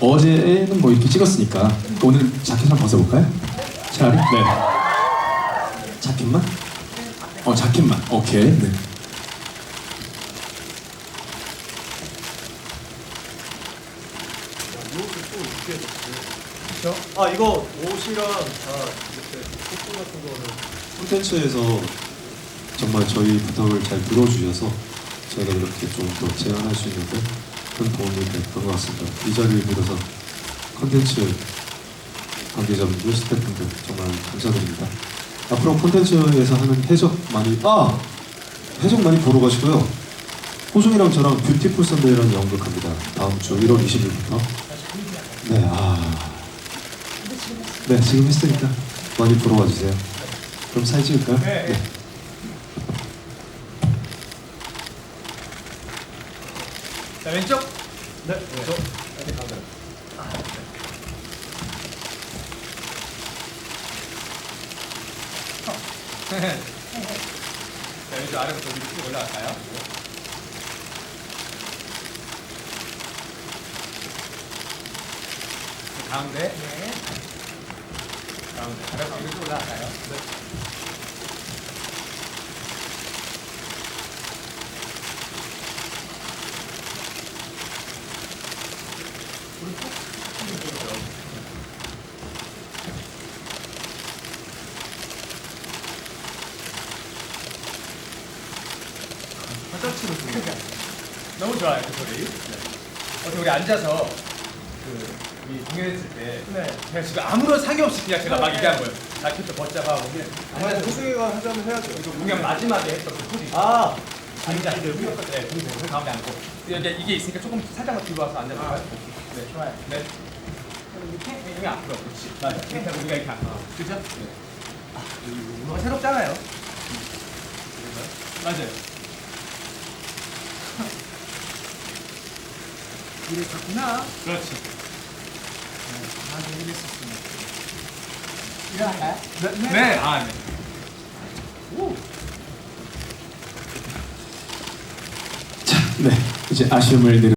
어제는 뭐 이렇게 찍었으니까 오늘 자켓 한번 벗어볼까요? 차라리? 네. 자켓만? 어 자켓만. 오케이. 네. 아 이거 옷이랑 다 이렇게 소품 같은 거는 콘텐츠에서 정말 저희 부탁을 잘 들어주셔서 저희가 이렇게 좀 더 제안할 수 있는데 큰 도움이 됐던 것 같습니다. 이 자리를 빌어서 콘텐츠 관계자분들, 스태프분들 정말 감사드립니다. 앞으로 콘텐츠에서 하는 해적 많이 아 해적 많이 보러 가시고요. 호중이랑 저랑 뷰티풀 선데이라는 연극합니다. 다음 주 1월 20일부터. 네, 아. 네, 지금 했으니까 많이 보러 와주세요. 그럼 사진 찍을까요? 네. 자 왼쪽. 네. 왼쪽. 이렇게 가면 자 왼쪽 아래부터 위로 쭉 올라갈까요? 그 가운데. 가운데. 아래부터 위로 쭉 올라갈까요? 네. 화장실을 부르니까 너무 좋아요 그 소리. 네. 어제 우리 앉아서 그 우리 공연했을 때 제가 지금 아무런 상의 없이 그냥 제가 막 얘기한 거예요. 자켓도 벗자가 보면 앉아서 호승이가 하자면 해야죠. 이거 공연 마지막에 했던 그 소리. 아, 앉아. 네, 동생 가운데 앉고 여기 이게 있으니까 조금 살짝만 뒤로 와서 앉아볼까요? 네, 좋아요. 네. 이렇게 여기 앞으로 그렇지. 맞아. 이렇게 하고 우리가 이렇게 앞으로. 그죠? 네. 아, 뭔가 새롭잖아요. 맞아요. 이래 갔구나. 그렇지. 아, 모르겠었습니다. 일어날까요? 네. 네. 아, 네. 자, 네. 이제 아쉬움을 내려.